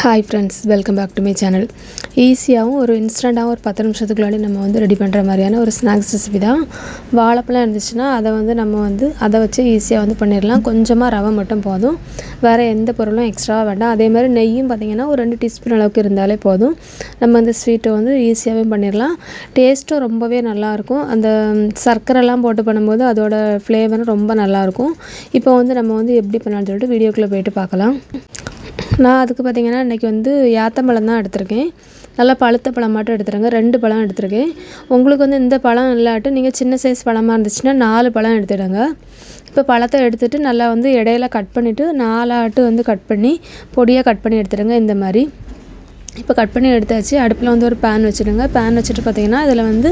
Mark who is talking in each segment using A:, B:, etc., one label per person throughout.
A: Hi friends welcome back to my channel ஈஸியாகவும் ஒரு இன்ஸ்டண்ட்டாகவும் ஒரு பத்து நிமிஷத்துக்குள்ளாடி நம்ம வந்து ரெடி பண்ணுற மாதிரியான ஒரு ஸ்நாக்ஸ் ரெசிபி தான். வாழைப்பழம் இருந்துச்சுன்னா அதை வந்து நம்ம வந்து அதை வச்சு ஈஸியாக வந்து பண்ணிடலாம். கொஞ்சமாக ரவை மட்டும் போதும். வேறு எந்த பொருளும் எக்ஸ்ட்ரா வேண்டாம். அதே மாதிரி நெய்யும் பார்த்திங்கன்னா ஒரு ரெண்டு டீஸ்பூன் அளவுக்கு இருந்தாலே போதும். நம்ம அந்த ஸ்வீட்டை வந்து ஈஸியாகவே பண்ணிடலாம். டேஸ்ட்டும் ரொம்பவே நல்லாயிருக்கும் அந்த சர்க்கரைலாம் போட்டு பண்ணும்போது அதோட ஃப்ளேவரும் ரொம்ப நல்லாயிருக்கும் இப்போ வந்து நம்ம வந்து எப்படி பண்ணலாம்னு சொல்லிட்டு வீடியோக்குள்ளே போயிட்டு பார்க்கலாம். நான் அதுக்கு பார்த்தீங்கன்னா இன்றைக்கி வந்து ஏத்தம்பழம் தான் எடுத்திருக்கேன். நல்லா பழுத்த பழம் மட்டும் எடுத்துருங்க ரெண்டு பழம் எடுத்திருக்கேன். உங்களுக்கு வந்து இந்த பழம் இல்லாட்டும் நீங்கள் சின்ன சைஸ் பழமாக இருந்துச்சுன்னா நாலு பழம் எடுத்துடுங்க. இப்போ பழத்தை எடுத்துகிட்டு நல்லா வந்து இடையில கட் பண்ணிவிட்டு நாலாட்டு வந்து கட் பண்ணி பொடியாக கட் பண்ணி எடுத்துடுங்க இந்த மாதிரி. இப்போ கட் பண்ணி எடுத்தாச்சு. அடுப்பில் வந்து ஒரு பேன் வச்சுடுங்க. பேன் வச்சுட்டு பார்த்தீங்கன்னா அதில் வந்து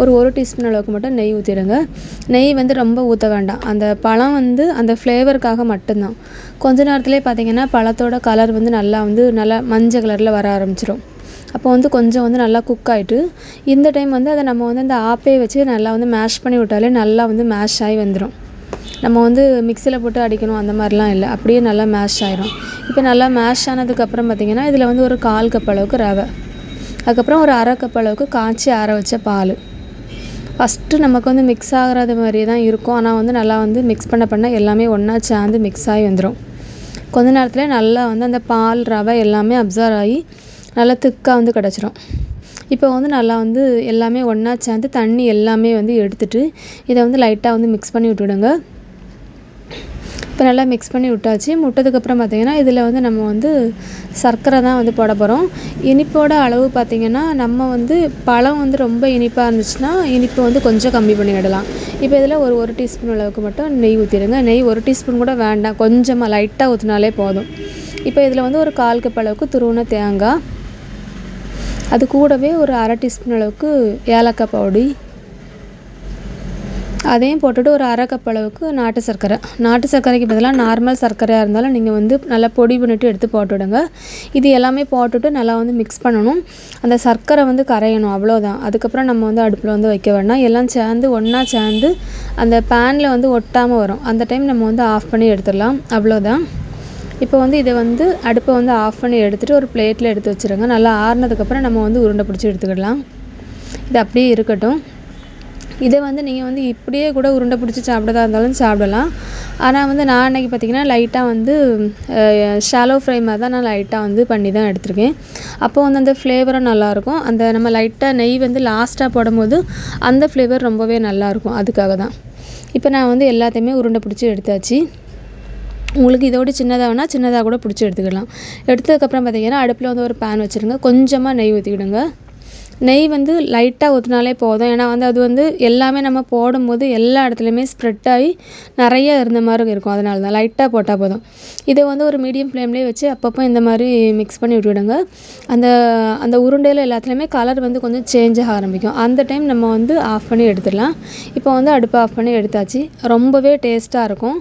A: ஒரு ஒரு டீஸ்பூன் அளவுக்கு மட்டும் நெய் ஊற்றிடுங்க நெய் வந்து ரொம்ப ஊற்ற வேண்டாம். அந்த பழம் வந்து அந்த ஃப்ளேவருக்காக மட்டும்தான். கொஞ்ச நேரத்துலேயே பார்த்தீங்கன்னா பழத்தோட கலர் வந்து நல்லா வந்து நல்லா மஞ்சள் கலரில் வர ஆரம்பிச்சிடும் அப்போ வந்து கொஞ்சம் வந்து நல்லா குக் ஆகிட்டு இந்த டைம் வந்து அதை நம்ம வந்து அந்த ஆப்பே வச்சு நல்லா வந்து மேஷ் பண்ணி விட்டாலே நல்லா வந்து மேஷ் ஆகி வந்துடும் நம்ம வந்து மிக்சியில் போட்டு அடிக்கணும் அந்த மாதிரிலாம் இல்லை. அப்படியே நல்லா மேஷ் ஆயிரும். இப்போ நல்லா மேஷ் ஆனதுக்கப்புறம் பார்த்திங்கன்னா இதில் வந்து ஒரு கால் கப் அளவுக்கு ரவை. அதுக்கப்புறம் ஒரு அரை கப் அளவுக்கு காய்ச்சி ஆற வச்ச பால். ஃபஸ்ட்டு நமக்கு வந்து மிக்ஸ் ஆகிறது மாதிரி தான் இருக்கும். ஆனால் வந்து நல்லா வந்து மிக்ஸ் பண்ண பண்ண எல்லாமே ஒன்றா சேர்ந்து மிக்ஸ் ஆகி வந்துடும் கொஞ்ச நேரத்தில் நல்லா வந்து அந்த பால் ரவை எல்லாமே அப்சர்வ் ஆகி நல்லா திக்காக வந்து கிடச்சிரும். இப்போ வந்து நல்லா வந்து எல்லாமே ஒன்றா சேர்ந்து தண்ணி எல்லாமே வந்து எடுத்துகிட்டு இதை வந்து லைட்டாக வந்து மிக்ஸ் பண்ணி விட்டுவிடுங்க. இப்போ நல்லா மிக்ஸ் பண்ணி விட்டாச்சு. விட்டதுக்கப்புறம் பார்த்திங்கன்னா இதில் வந்து நம்ம வந்து சர்க்கரை தான் வந்து போட போகிறோம் இனிப்போட அளவு பார்த்திங்கன்னா நம்ம வந்து பழம் வந்து ரொம்ப இனிப்பாக இருந்துச்சுன்னா இனிப்பு வந்து கொஞ்சம் கம்மி பண்ணி விடலாம். இப்போ இதில் ஒரு ஒரு டீஸ்பூன் அளவுக்கு மட்டும் நெய் ஊற்றிடுங்க நெய் ஒரு டீஸ்பூன் கூட வேண்டாம். கொஞ்சமாக லைட்டாக ஊற்றினாலே போதும். இப்போ இதில் வந்து ஒரு கால் கப் அளவுக்கு துருவன தேங்காய். அது கூடவே ஒரு அரை டீஸ்பூன் அளவுக்கு ஏலக்காய் பவுடி. அதையும் போட்டுட்டு ஒரு அரை கப் அளவுக்கு நாட்டு சர்க்கரை. நாட்டு சர்க்கரைக்கு பதிலாக நார்மல் சர்க்கரையாக இருந்தாலும் நீங்கள் வந்து நல்லா பொடி பண்ணிவிட்டு எடுத்து போட்டுவிடுங்க. இது எல்லாமே போட்டுட்டு நல்லா வந்து மிக்ஸ் பண்ணணும். அந்த சர்க்கரை வந்து கரையணும் அவ்வளோதான் அதுக்கப்புறம் நம்ம வந்து அடுப்பில் வந்து வைக்க வேணாம் எல்லாம் சேர்ந்து ஒன்றா சேர்ந்து அந்த பேனில் வந்து ஒட்டாமல் வரும். அந்த டைம் நம்ம வந்து ஆஃப் பண்ணி எடுத்துடலாம். அவ்வளோதான் இப்போ வந்து இதை வந்து அடுப்பை வந்து ஆஃப் பண்ணி எடுத்துகிட்டு ஒரு பிளேட்டில் எடுத்து வச்சுருங்க. நல்லா ஆறுனதுக்கப்புறம் நம்ம வந்து உருண்டை பிடிச்சி எடுத்துக்கிடலாம். இது அப்படியே இருக்கட்டும். இதை வந்து நீங்கள் வந்து இப்படியே கூட உருண்டை பிடிச்சி சாப்பிட்றதா இருந்தாலும் சாப்பிடலாம். ஆனால் வந்து நான் அன்றைக்கி பார்த்திங்கன்னா லைட்டாக வந்து ஷாலோ ஃப்ரை மாதிரி தான் நான் லைட்டாக வந்து பண்ணி தான் எடுத்திருக்கேன். அப்போ வந்து அந்த ஃப்ளேவரும் நல்லாயிருக்கும். அந்த நம்ம லைட்டாக நெய் வந்து லாஸ்ட்டாக போடும்போது அந்த ஃப்ளேவர் ரொம்பவே நல்லாயிருக்கும். அதுக்காக தான். இப்போ நான் வந்து எல்லாத்தையுமே உருண்டை பிடிச்சி எடுத்தாச்சு. உங்களுக்கு இதோட சின்னதாக வேணால் சின்னதாக கூட பிடிச்சி எடுத்துக்கலாம். எடுத்ததுக்கப்புறம் பார்த்திங்கன்னா அடுப்பில் வந்து ஒரு பேன் வச்சுருங்க. கொஞ்சமாக நெய் ஊற்றிக்கிடுங்க நெய் வந்து லைட்டாக ஊற்றினாலே போதும். ஏன்னா வந்து அது வந்து எல்லாமே நம்ம போடும்போது எல்லா இடத்துலையுமே ஸ்ப்ரெட் ஆகி நிறைய இருந்த மாதிரி இருக்கும். அதனால தான் லைட்டாக போட்டால் போதும். இதை வந்து ஒரு மீடியம் ஃப்ளேம்லேயே வச்சு அப்பப்போ இந்த மாதிரி மிக்ஸ் பண்ணி விட்டுவிடுங்க. அந்த அந்த உருண்டையில் எல்லாத்துலேயுமே கலர் வந்து கொஞ்சம் சேஞ்ச் ஆக ஆரம்பிக்கும். அந்த டைம் நம்ம வந்து ஆஃப் பண்ணி எடுத்துடலாம். இப்போ வந்து அடுப்பை ஆஃப் பண்ணி எடுத்தாச்சு. ரொம்பவே டேஸ்ட்டாக இருக்கும்.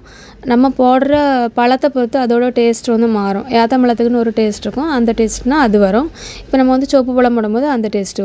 A: நம்ம போடுற பழத்தை பொறுத்து அதோட டேஸ்ட் வந்து மாறும். ஏத்தம்பழத்துக்குன்னு ஒரு டேஸ்ட் இருக்கும். அந்த டேஸ்ட்னால் அது வரும். இப்போ நம்ம வந்து சோப்பு பழம் போடும்போது அந்த டேஸ்ட்டு